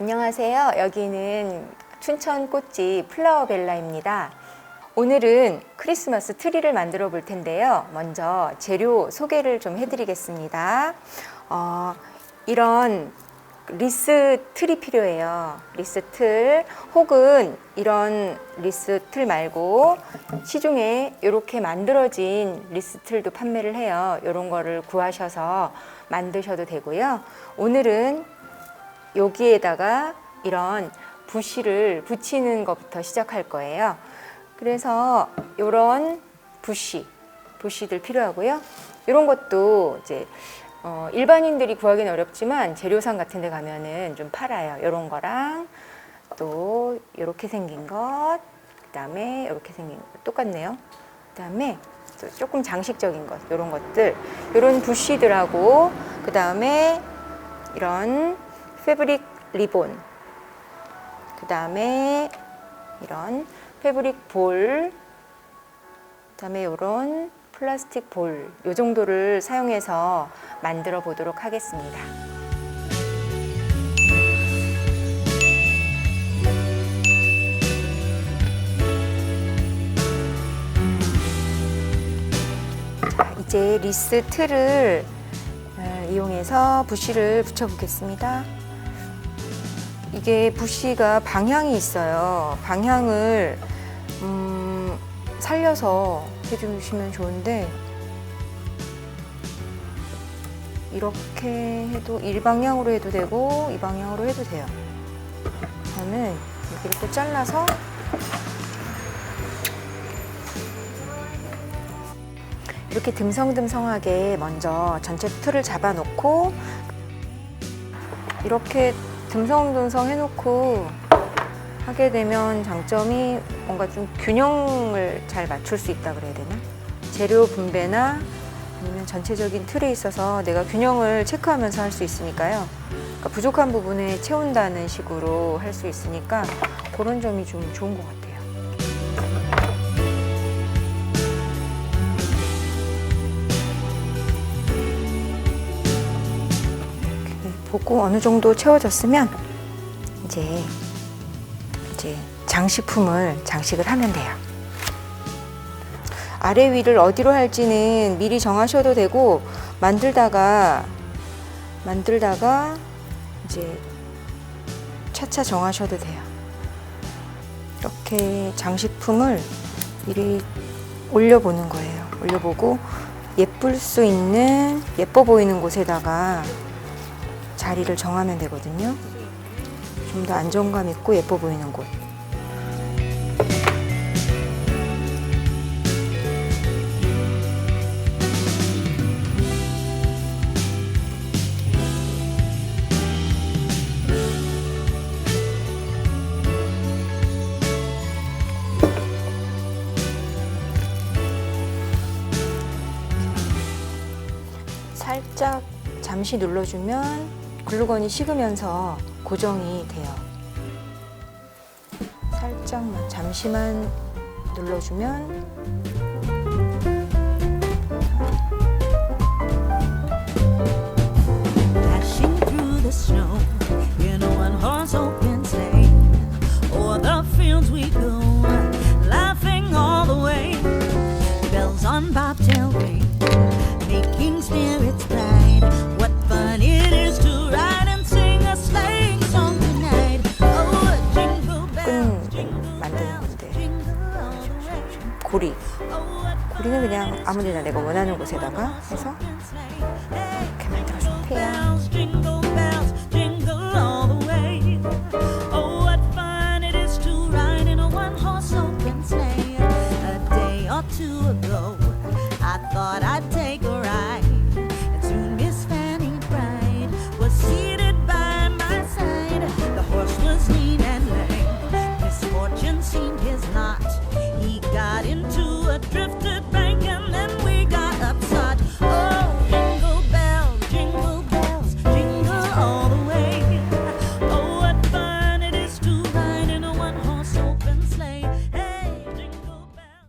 안녕하세요. 여기는 춘천 꽃집 플라워 벨라입니다. 오늘은 크리스마스 트리를 만들어 볼 텐데요. 먼저 재료 소개를 좀 해드리겠습니다. 어, 이런 리스 틀이 필요해요. 리스 틀 혹은 이런 리스 틀 말고 시중에 이렇게 만들어진 리스 틀도 판매를 해요. 이런 거를 구하셔서 만드셔도 되고요. 오늘은 여기에다가 이런 부시를 붙이는 것부터 시작할 거예요. 그래서 이런 부시, 부시들 필요하고요. 이런 것도 이제 어, 일반인들이 구하기는 어렵지만 재료상 같은 데 가면은 좀 팔아요. 이런 거랑 또 이렇게 생긴 것, 그다음에 이렇게 생긴 것 똑같네요. 그다음에 또 조금 장식적인 것, 이런 것들, 이런 부시들하고 그다음에 이런 패브릭 리본, 그다음에 이런 패브릭 볼, 그다음에 이런 플라스틱 볼, 요 정도를 사용해서 만들어 보도록 하겠습니다. 자, 이제 리스 틀을 어, 이용해서 부시를 붙여 보겠습니다. 이게 부시가 방향이 있어요. 방향을 음, 살려서 해주시면 좋은데 이렇게 해도 일방향으로 해도 되고 이 방향으로 해도 돼요. 저는 여기 이렇게 잘라서 이렇게 듬성듬성하게 먼저 전체 틀을 잡아놓고 이렇게 듬성듬성 해놓고 하게 되면 장점이 뭔가 좀 균형을 잘 맞출 수 있다 그래야 되나? 재료 분배나 아니면 전체적인 틀에 있어서 내가 균형을 체크하면서 할 수 있으니까요. 그러니까 부족한 부분에 채운다는 식으로 할 수 있으니까 그런 점이 좀 좋은 것 같아요. 보고 어느 정도 채워졌으면 이제 이제 장식품을 장식을 하면 돼요. 아래 위를 어디로 할지는 미리 정하셔도 되고 만들다가 만들다가 이제 차차 정하셔도 돼요. 이렇게 장식품을 미리 올려보는 거예요. 올려보고 예쁠 수 있는 예뻐 보이는 곳에다가 자리를 정하면 되거든요. 좀 더 안정감 있고 예뻐 보이는 곳. 살짝 잠시 눌러주면 글루건이 식으면서 고정이 돼요. 살짝만 잠시만 눌러주면 고리 고리는 그냥 아무 데나 내가 원하는 곳에다가 해서 이렇게 만들어줄 거야 Two ago.